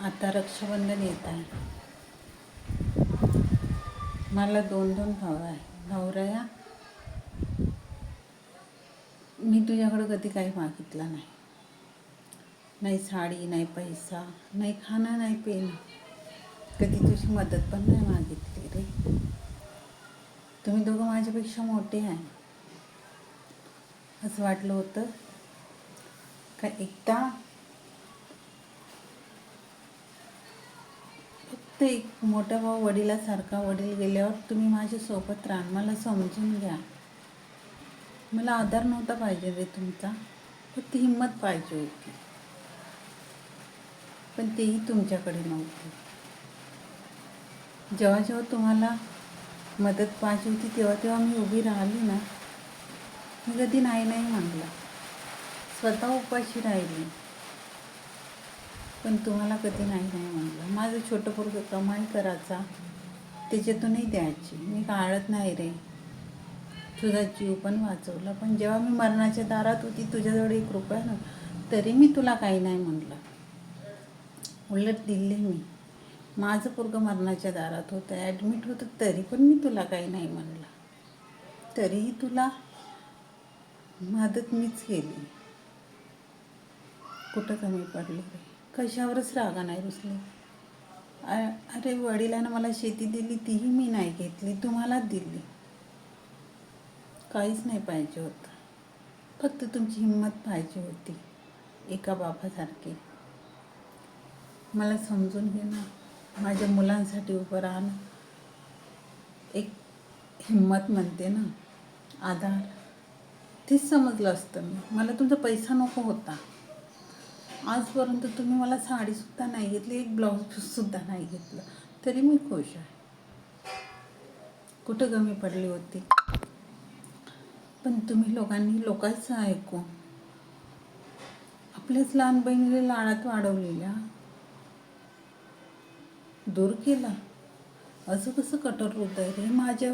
आता रक्षाबंधन येत आहे. मला दोन दोन भाऊ आहे. नवऱ्या मी तुझ्याकडं कधी काही मागितलं नाही. नाही साडी नाही पैसा नाही खाणं नाही पेन कधी तुझी मदत पण नाही मागितली रे. तुम्ही दोघं माझ्यापेक्षा मोठे आहे. असं वाटलं होतं का एकदा फक्त एक मोठा भाऊ वडिलासारखा वडील गेल्यावर तुम्ही माझ्यासोबत राहा मला समजून घ्या. मला आधार नव्हता पाहिजे रे तुमचा. फक्त हिंमत पाहिजे होती. पण तेही तुमच्याकडे नव्हती. जेव्हा जेव्हा तुम्हाला मदत पाहिजे होती तेव्हा तेव्हा मी उभी राहिली ना. मी कधी नाही नाही म्हणला. स्वतः उपाशी राहिली. पण तुम्हाला कधी नाही नाही म्हणलं माझं छोटं पोरगं कमाई करायचा. त्याच्यातूनही द्यायची. मी काळत नाही रे. तुझा जीव पण वाचवला. पण जेव्हा मी मरणाच्या दारात होती तुझ्याजवळ एक रुपया ना तरी मी तुला काही नाही म्हणलं उलट दिले मी. माझं पोरगं मरणाच्या दारात होतं. ॲडमिट होतं तरी पण मी तुला काही नाही म्हणलं तरीही तुला मदत मीच केली. कुठं कमी पडली रे? कशावरच रागा नाही रुसले. अरे वडिलांना मला शेती दिली तीही मी नाही घेतली तुम्हालाच दिली. काहीच नाही पाहिजे होतं. फक्त तुमची हिंमत पाहिजे होती एका बापासारखी मला समजून घेणं माझ्या मुलांसाठी उभं राहणं एक हिंमत म्हणते ना आधार. तेच समजलं असतं मी. मला तुमचा पैसा नको होता. आजपर्यंत तुम्ही मला साडीसुद्धा नाही घेतली एक ब्लाऊजसुद्धा नाही घेतलं. तरी मी खुश आहे. कुठं कमी पडली होती? पण तुम्ही लोकांनी लोकांचं ऐकून आपल्याच लहान बहिणीला लाडात वाढवलेल्या. दूर केला. असं कसं कठोर हृदय रे? माझ्या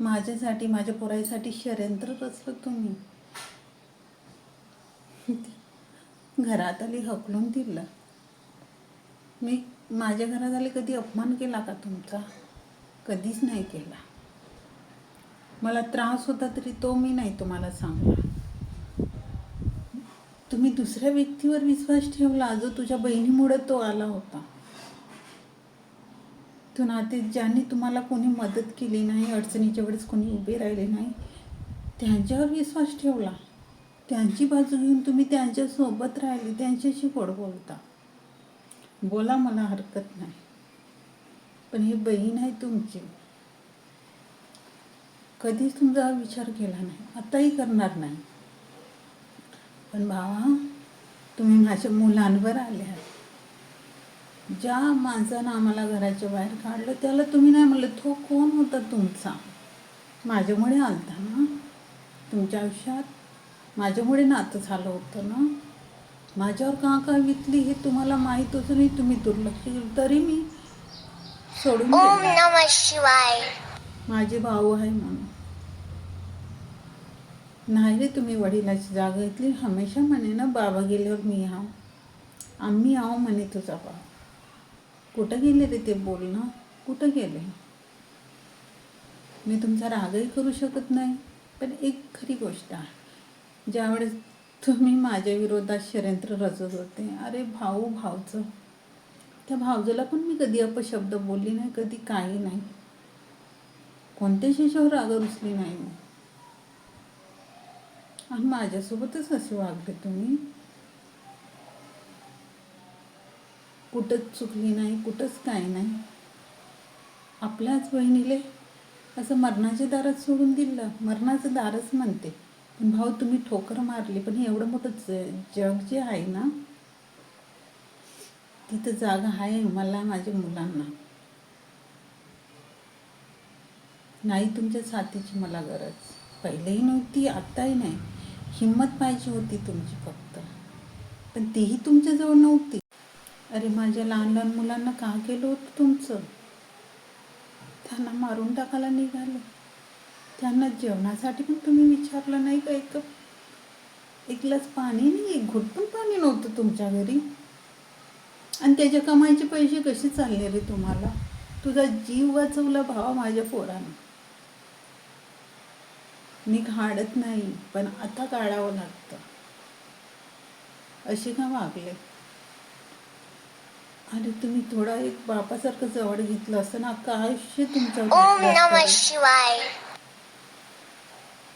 माझ्यासाठी माझ्या पोरासाठी षडयंत्र रचलं तुम्ही. घरात आली हकलून दिलं. मी माझ्या घरात आले कधी अपमान केला का तुमचा? कधीच नाही केला. मला त्रास होता तरी तो मी नाही तुम्हाला सांगला तुम्ही दुसऱ्या व्यक्तीवर विश्वास ठेवला जो तुझ्या बहिणीमुळे तो आला होता. तो नाते ज्यांनी तुम्हाला कोणी मदत केली नाही अडचणीच्या वेळेस कोणी उभे राहिले नाही त्यांच्यावर विश्वास ठेवला. त्यांची बाजू घेऊन तुम्ही त्यांच्यासोबत राहिले त्यांच्याशी गोड बोलता. बोला मला हरकत नाही. पण ही बहीण आहे तुमची. कधीच तुमचा विचार केला नाही. आताही करणार नाही. पण भावा तुम्ही माझ्या मुलांवर आले आहात. ज्या माणसानं आम्हाला घराच्या बाहेर काढलं त्याला तुम्ही नाही म्हणलं तो कोण होता तुमचा? माझ्यामुळे आलता ना. तुमच्या आयुष्यात माझ्यामुळे नातं झालं होतं ना? माझ्यावर का का वितली हे तुम्हाला माहीत असूनही तुम्ही दुर्लक्ष केलं तरी मी सोडून ओम दिलं. नमः शिवाय. माझे भाऊ आहे म्हणून. नाही रे तुम्ही वडिलाची जागा घेतली. हमेशा म्हणे ना बाबा गेल्यावर मी आहो आम्ही आहो म्हणे तुझा बाबा कुठं गेले रे ते बोलणं कुठं गेले? मी तुमचा रागही करू शकत नाही पण एक खरी गोष्ट आहे. ज्यावेळेस तुम्ही माझ्या विरोधात षडयंत्र रचत होते अरे भाऊ भाऊचं. त्या भावजला पण मी कधी अपशब्द बोलली नाही कधी काही नाही. कोणत्या शिशावर राग उचली नाही आणि माझ्यासोबतच असे वागले तुम्ही? कुठंच चुकली नाही कुठंच काय नाही. आपल्याच बहिणीले असं मरणाच्या दारात सोडून दिलं मरणाचं दारच म्हणते. पण भाऊ तुम्ही ठोकर मारली पण हे एवढं मोठं जग जे आहे ना तिथं जागा आहे मला माझ्या मुलांना. नाही तुमच्या साथीची मला गरज. पहिलेही नव्हती आत्ताही नाही. हिंमत पाहिजे होती तुमची फक्त. पण तीही तुमच्याजवळ नव्हती. अरे माझ्या लहान लहान मुलांना का केलं होतं तुमचं? त्यांना मारून टाकायला निघालं. त्यांना जेवणासाठी पण तुम्ही विचारलं नाही का एक? एक ग्लास पाणी नाही एक घुट पण पाणी नव्हतं तुमच्या घरी? आणि त्याच्या कमाईचे पैसे कसे चालले रे तुम्हाला? तुझा जीव वाचवला भावा माझ्या पोरानं. मी काढत नाही पण आता काढावं लागतं. असे का वागले? अरे तुम्ही थोडा एक बापासारखं जवळ घेतलं असतं ना अख्खं आयुष्य शिवाय.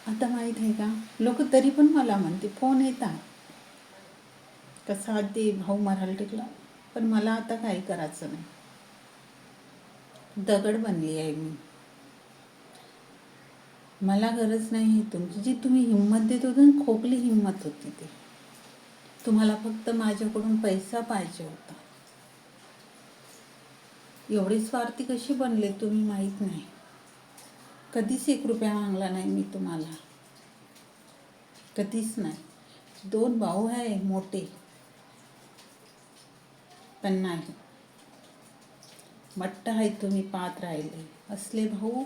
आता माहीत आहे का? लोक तरी पण मला म्हणते फोन येतात कसा दे भाऊ मराल टिकला पण मला आता काही करायचं नाही. दगड बनली आहे मी. मला गरज नाही तुमची. जी तुम्ही हिंमत देत होते खोकली हिंमत होती ती. तुम्हाला फक्त माझ्याकडून पैसा पाहिजे होता. एवढी स्वार्थी कशी बनले तुम्ही माहीत नाही. कधीच एक रुपया मागला नाही मी तुम्हाला. कधीच नाही. दोन भाऊ आहे मोठे. पण नाही. मट्ट आहे तुम्ही पाहत राहिले. असले भाऊ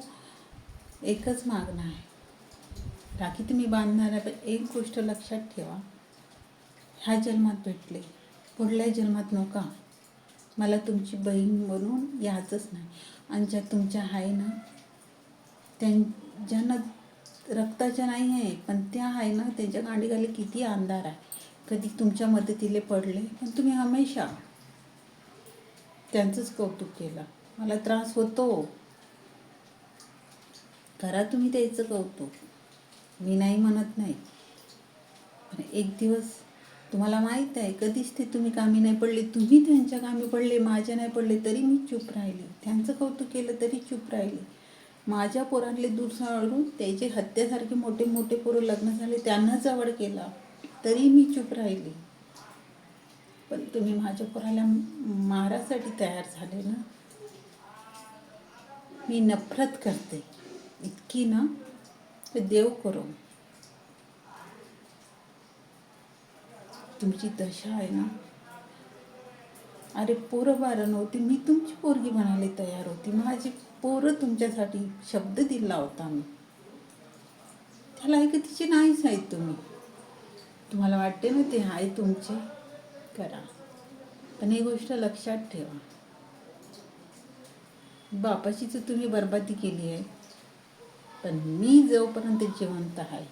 एकच मागणं आहे राखी तुम्ही बांधणार आहे पण एक गोष्ट लक्षात ठेवा. ह्या जन्मात भेटले. पुढल्या जन्मात नका. मला तुमची बहीण म्हणून यायचंच नाही. आणि ज्या तुमच्या आहे ना त्यां ज्यांना रक्ताच्या नाही आहे पण त्या आहे ना त्यांच्या गांडीखाली किती अंधार आहे. कधी तुमच्या मदतीले पडले पण तुम्ही हमेशा त्यांचंच कौतुक केलं. मला त्रास होतो. करा तुम्ही त्याचं कौतुक. मी नाही म्हणत नाही. पण एक दिवस तुम्हाला माहीत आहे कधीच ते तुम्ही कामी नाही पडले तुम्ही त्यांच्या कामी पडले माझ्या नाही पडले तरी मी चूप राहिले. त्यांचं कौतुक केलं तरी चूप राहिली. माझ्या पोरांले दूर साळून त्याचे हत्यासारखे मोठे मोठे पोरं लग्न झाले त्यांना जवळ केला. तरी मी चूप राहिली. पण तुम्ही माझ्या पोराला मारासाठी तयार झाले ना? मी नफरत करते. इतकी ना ते देव करो. तुमची दशा आहे ना? अरे पोरं बारं नव्हती. मी तुमची पोरगी बनायला तयार होती. माझी पोरं तुमच्यासाठी शब्द दिला होता मी. त्याला ऐकतीचे नाहीच आहेत तुम्ही. तुम्हाला वाटते ना ते आहे तुमचे? करा. पण ही गोष्ट लक्षात ठेवा. बापाची तर तुम्ही बरबादी केली आहे. पण मी जोपर्यंत जिवंत आहे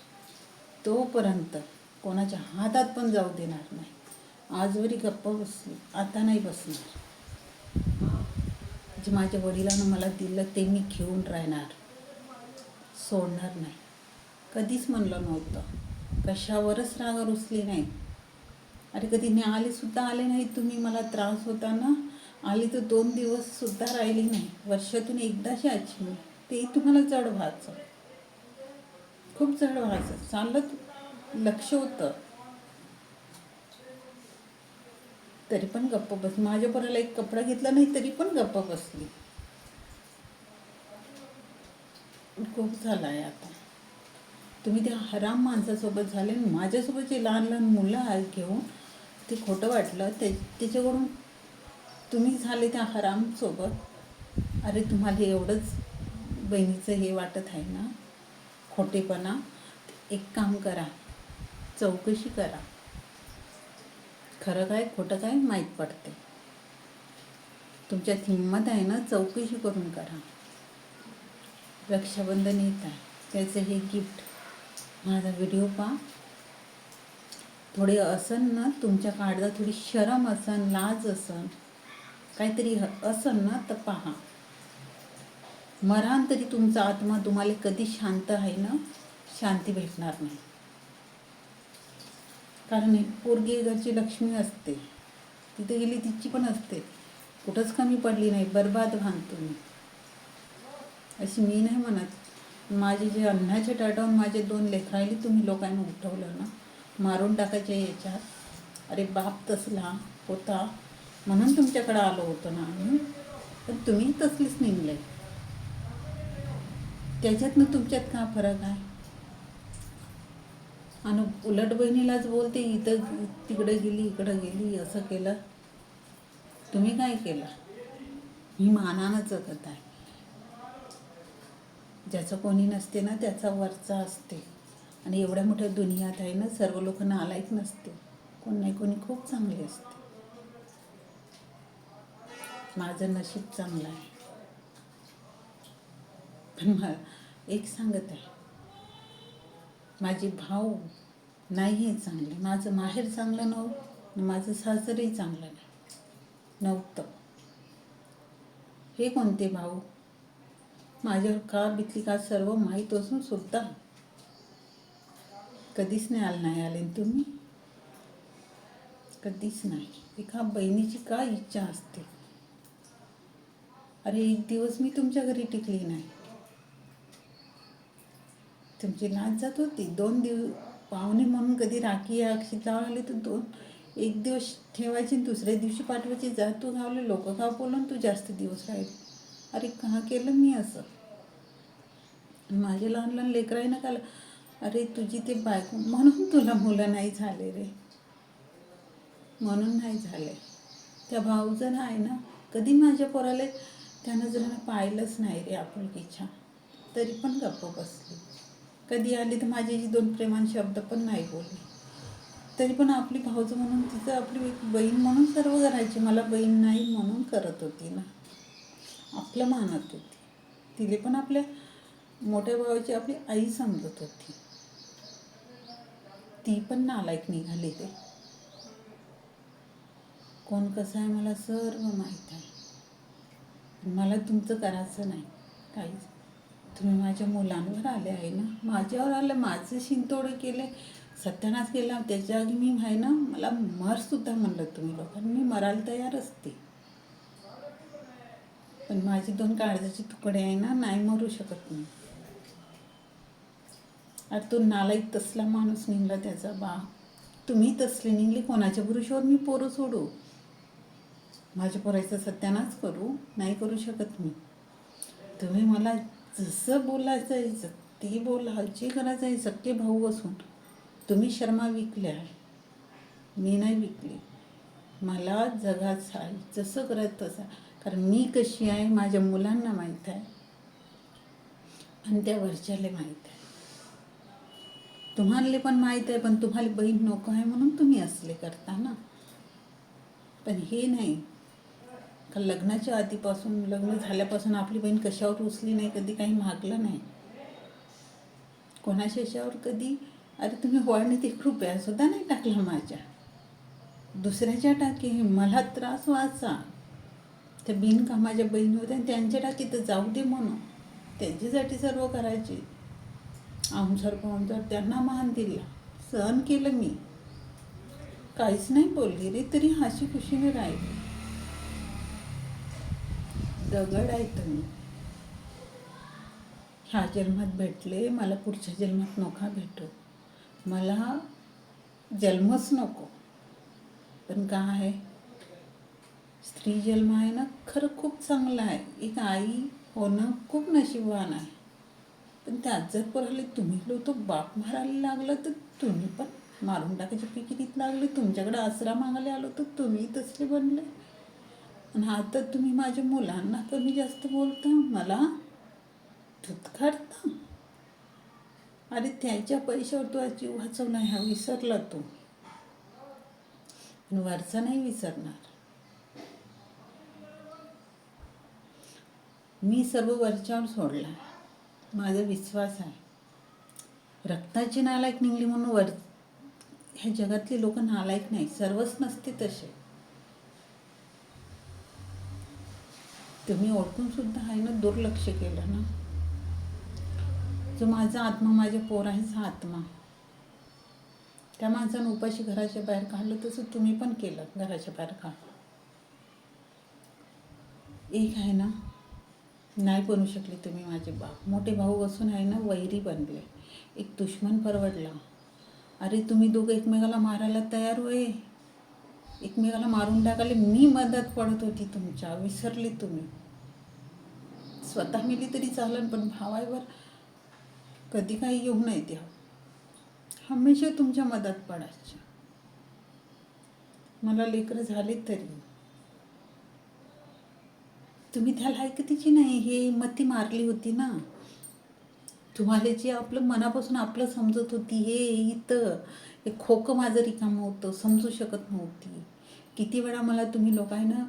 तोपर्यंत कोणाच्या हातात पण जाऊ देणार नाही. आजवरी गप्प बसली. आता नाही बसणार. जे माझ्या वडिलांना मला दिलं ते मी घेऊन राहणार. सोडणार नाही. कधीच म्हणलं नव्हतं. कशावरच राग रुसली नाही. अरे कधी मी आलेसुद्धा आले नाही. तुम्ही मला त्रास होता ना? आली तर दोन दिवस सुद्धा राहिली नाही. वर्षातून एकदाशी आजी मी. ते तुम्हाला जड व्हायचं. खूप जड व्हायचं. चाललं लक्ष होतं. तरी पण गप्प बस माझ्या पोराला एक कपडा घेतला नाही तरी पण गप्प बसली. खूप झाला आहे आता. तुम्ही त्या हराम माणसासोबत झाले. आणि माझ्यासोबत जे लहान लहान मुलं आहेत घेऊन ते खोटं वाटलं. ते त्याच्याकडून तुम्ही झाले त्या हरामसोबत अरे तुम्हाला एवढंच बहिणीचं हे वाटत आहे ना? खोटेपणा. एक काम करा. चौकशी करा. खरं काय खोटं काय माहीत पडते. तुमच्यात हिंमत आहे ना चौकशी करून करा. रक्षाबंधन येत आहे. त्याचं हे गिफ्ट माझा व्हिडिओ पहा. थोडे असन ना तुमच्या काळजात थोडी शरम असन लाज असन काहीतरी ह- असन ना तर पहा. मरान तरी तुमचा आत्मा तुम्हाला कधी शांत आहे ना शांती भेटणार नाही. कारण. हे पोरगी घरची लक्ष्मी असते. तिथे गेली तिची पण असते. कुठंच कमी पडली नाही. बर्बाद व्हान तुम्ही. अशी मी नाही म्हणत माझे जे अन्नाचे टाटावून माझे दोन लेकरायले तुम्ही लोकांना उठवलं ना? मारून टाकायच्या याच्यात. अरे बाप तसला होता. म्हणून तुमच्याकडं आलो होतो ना आम्ही. पण तुम्ही तसलीच निघले. त्याच्यातनं तुमच्यात का फरक आहे? आणि उलट बहिणीलाच बोलते इथं तिकडे गेली इकडं गेली असं केलं. तुम्ही काय केलं? ही मानानं जगत आहे. ज्याचं कोणी नसते ना त्याचा वरचा असते. आणि एवढ्या मोठ्या दुनियात आहे ना सर्व लोक नालायक नसते. कोण नाही कोणी खूप चांगले असते. माझं नशीब चांगलं आहे. पण मला एक सांगत आहे. माझी भाऊ नाही आहे चांगले. माझं माहेर चांगलं नव्हतं माझं सासरही चांगलं नाही. नव्हतं. हे कोणते भाऊ? माझ्यावर का बितली का सर्व माहीत असून सुद्धा कधीच नाही आलं नाही आले तुम्ही? कधीच नाही. एका बहिणीची का इच्छा असते? अरे एक दिवस मी तुमच्या घरी टिकली नाही. तुमची नाच जात होती. दोन दिवस पाहुणे म्हणून कधी राखी अक्षी जावं आले तर दोन एक दिवस ठेवायची दुसऱ्या दिवशी पाठवायची. जा तू गावले लोक गाव बोलून तू जास्त दिवस राहील. अरे का केलं मी असं? माझे लहान लहान लेकराही ना काल अरे तुझी ते बायको म्हणून तुला मुलं नाही झाले रे. म्हणून नाही झाले. त्या भाऊजन आहे ना कधी माझ्या पोराला त्यानं जर पाहिलंच नाही रे आपुलकीच्या. तरी पण गप्प बसली. कधी आली तर माझी जी दोन प्रेमान शब्द पण नाही बोलली. तरी पण आपली भाऊज म्हणून तिचं आपली बहीण म्हणून सर्व करायची. मला बहीण नाही म्हणून करत होती ना. आपलं मानत होती. तिले पण आपल्या मोठ्या भावाची आपली आई समजत होती. ती पण नालायक निघाली ते. कोण कसं आहे मला सर्व माहीत आहे. मला तुमचं करायचं नाही. काहीच तुम्ही माझ्या मुलांवर आले आहे ना? माझ्यावर आलं माझं शिंतोडं केले सत्यानाश केला. त्याच्या आधी मी आहे ना मला मरसुद्धा म्हणलं तुम्ही लोकांनी. मी मरायला तयार असते. पण माझे दोन काळजाचे तुकडे आहे ना नाही मरू शकत मी. अरे तो नालायक तसला माणूस निघला त्याचा बा. तुम्ही तसले निघले कोणाच्या पुरुषावर मी पोरं सोडू? माझ्या पोरायचं सत्यानाच करू? नाही करू शकत मी. तुम्ही मला जसं बोलायचं आहे ते बोला जे करायचं आहे सख्खे भाऊ असून तुम्ही शर्मा विकल्या. मी नाही विकली. मला जगाचं आहे जसं करायचं तसं. कारण मी कशी आहे माझ्या मुलांना माहीत आहे. आणि त्या वरच्याला माहीत आहे. तुम्हाला पण माहीत आहे पण तुम्हाला बहीण नको आहे म्हणून तुम्ही असले करता ना. पण हे नाही. का लग्नाच्या आधीपासून लग्न झाल्यापासून आपली बहीण कशावर उचली नाही कधी काही मागलं नाही. कोणाच्या याच्यावर कधी? अरे तुम्ही वळणीत एक रुपयासुद्धा नाही टाकला माझ्या. दुसऱ्याच्या टाकी मला त्रास व्हायचा. त्या बिनकामाच्या बहिणी होत्या आणि त्यांच्या टाकी तर जाऊ दे म्हणून. त्यांच्यासाठी सर्व करायचे. आमसर पाहुणसर त्यांना मान दिला. सहन केलं मी. काहीच नाही बोलली रे तरी हाशी खुशीने राहिली. दगड आहे तुम्ही ह्या जन्मात भेटले मला पुढच्या जन्मात नका भेटू. मला जन्मच नको. पण का आहे? स्त्री जन्म आहे ना खरं खूप चांगलं आहे. एक आई होणं खूप नशीबवान आहे. पण त्यात जर पोराले तुम्ही लोक बाप मारायला लागलं तर तुम्ही पण मारून टाकायच्या पिकिरीत लागले. तुमच्याकडे आसरा मागायला आलो तर तुम्ही तसले बनले. आणि आता तुम्ही माझ्या मुलांना कमी जास्त बोलता मला धुतकारता अरे त्याच्या पैशावर तू जीव वाचवला ह्या विसरला तू. पण वरचा नाही विसरणार. मी सर्व वरच्यावर सोडला. माझा विश्वास आहे. रक्ताची नालायक निघली म्हणून वर ह्या जगातली लोक नालायक नाही सर्वच नसते तसे. तुम्ही ओळखून सुद्धा आहे ना दुर्लक्ष केलं ना? जो माझा आत्मा माझ्या हा आत्मा. त्या माणसानं उपाशी घराच्या बाहेर काढलं तसं तुम्ही पण केलं घराच्या बाहेर काढलं. एक आहे ना नाही बनू शकले तुम्ही माझे बाप. मोठे भाऊ असून आहे ना वैरी बनले. एक दुश्मन परवडला. अरे तुम्ही दोघं एकमेकाला मारायला तयार होय. एकमेकाला मारून टाकाले मी मदत पडत होती तुमच्या विसरले तुम्ही. स्वतः मिली तरी चालन पण भावावर कधी काही येऊ नये द्या हमेशा तुमच्या मदत पडायच्या. मला लेकरं झाले तरी. तुम्ही त्याला ऐकतीची नाही हे मती मारली होती ना. तुम्हाला जे आपलं मनापासून आपलं समजत होती हे इथं हे खोकं माझं रिकामं होतं समजू शकत नव्हती. किती वेळा मला तुम्ही लोकांना